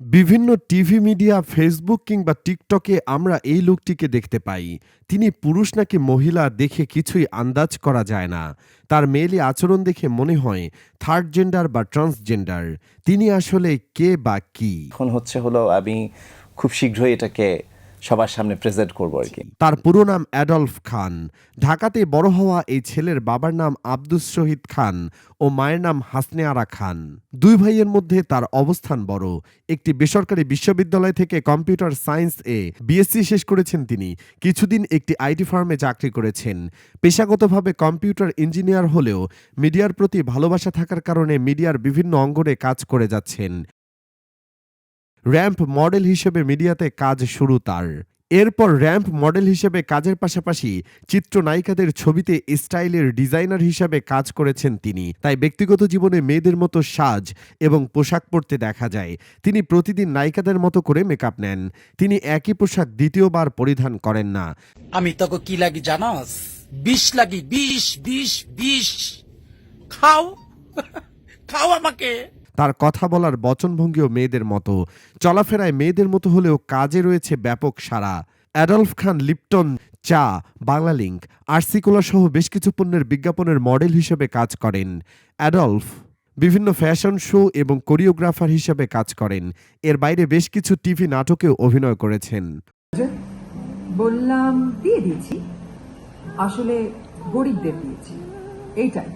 বিভিন্ন TV media Facebook কিংবা টিকটকে আমরা এই লোকটিকে দেখতে পাই। তিনি পুরুষ নাকি মহিলা দেখে কিছুই আন্দাজ করা যায় না। তার মেয়েলি আচরণ দেখে মনে হয় থার্ড জেন্ডার বা ট্রান্সজেন্ডার তিনি আসলে কে বা কি? এখন হচ্ছে হলো আমি খুব শীঘ্রই এটাকে সবার সামনে প্রেজেন্ট করব আর কি। তার পুরো নাম অ্যাডলফ খান। ঢাকাতে বড় হওয়া এই ছেলের বাবার নাম আব্দুস শহীদ খান ও মায়ের নাম হাসনে আরা খান। দুই ভাইয়ের মধ্যে তার অবস্থান বড়। একটি বেসরকারি বিশ্ববিদ্যালয় থেকে কম্পিউটার সায়েন্স এ বিএসসি শেষ করেছেন তিনি। কিছুদিন একটি আইটি ফার্মে চাকরি করেছেন। পেশাগতভাবে কম্পিউটার ইঞ্জিনিয়ার হলেও মিডিয়ার প্রতি ভালোবাসা থাকার কারণে মিডিয়ার বিভিন্ন অঙ্গনে কাজ করে যাচ্ছেন। র্যাম্প মডেল হিসেবে মিডিয়াতে কাজ শুরু তার। এরপর র্যাম্প মডেল হিসেবে কাজের পাশাপাশি চিত্রনায়িকাদের ছবিতে স্টাইলের ডিজাইনার হিসেবে কাজ করেছেন তিনি। তাই ব্যক্তিগত জীবনে মেয়েদের মতো সাজ এবং পোশাক পরতে দেখা যায়। তিনি প্রতিদিন নায়িকাদের মতো করে মেকআপ নেন। তিনি একই পোশাক দ্বিতীয়বার পরিধান করেন না। আমি তোকে কি লাগি জানাস? বিষ লাগি, বিষ বিষ বিষ। খাও। খাও আমাকে। তার কথা বলার বচনভঙ্গিও মেয়েদের মতো। চলাফেরায় মেয়েদের মতো হলেও কাজে রয়েছে ব্যাপক সারা অ্যাডলফ খান লিপটন চা বাংলালিংক আরসিকোলা সহ বেশ কিছু পণ্যের বিজ্ঞাপনের মডেল হিসেবে কাজ করেন। অ্যাডলফ বিভিন্ন ফ্যাশন শো এবং কোরিওগ্রাফার হিসেবে কাজ করেন। এর বাইরে বেশ কিছু টিভি নাটকেও অভিনয় করেছেন। বললাম দিয়ে দিয়েছি। আসলে গরিবদের দিয়েছি। এইটাই।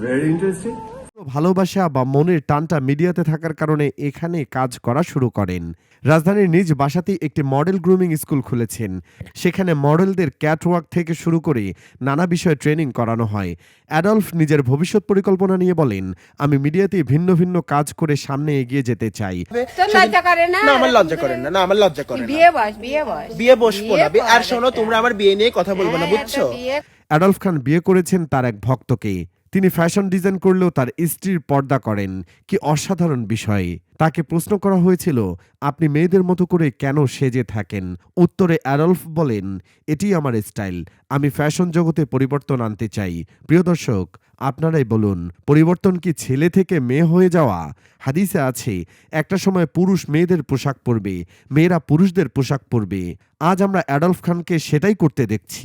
Very interesting. ভালোবাসা বা মনের টানটা মিডিয়াতে থাকার কারণে এখানে কাজ করা শুরু করেন। রাজধানীর নিজ বাসাতেই একটি মডেল গ্রুমিং স্কুল খুলেছেন। সেখানে মডেলদের ক্যাটওয়ার্ক থেকে শুরু করে নানা বিষয়ে ট্রেনিং করানো হয়। অ্যাডলফ নিজের ভবিষ্যৎ পরিকল্পনা নিয়ে বলেন আমি মিডিয়াতে ভিন্ন ভিন্ন কাজ করে সামনে এগিয়ে যেতে চাই। তোর লজ্জা করে না? না আমার লজ্জা করেন না না আমার লজ্জা করেন বিয়ে বস বিয়ে বস বিয়ে বসবো না আর শোনো তোমরা আমার বিয়ে নিয়ে কথা বলব না হ্যাঁ, বুঝছ? অ্যাডলফ খান বিয়ে করেছেন তার এক ভক্তকে। তিনি ফ্যাশন ডিজাইন করলেও তার স্ত্রীর পর্দা করেন। কি অসাধারণ বিষয়। তাকে প্রশ্ন করা হয়েছিল, আপনি মেয়েদের মতো করে কেন সেজে থাকেন? উত্তরে অ্যাডলফ বলেন, এটি আমার স্টাইল। আমি ফ্যাশন জগতে পরিবর্তন আনতে চাই। প্রিয় দর্শক, আপনারাই বলুন, পরিবর্তন কি ছেলে থেকে মেয়ে হয়ে যাওয়া? হাদিসে আছে, একটা সময় পুরুষ মেয়েদের পোশাক পরবে, মেয়েরা পুরুষদের পোশাক পরবে। আজ আমরা অ্যাডলফ খানকে সেটাই করতে দেখছি।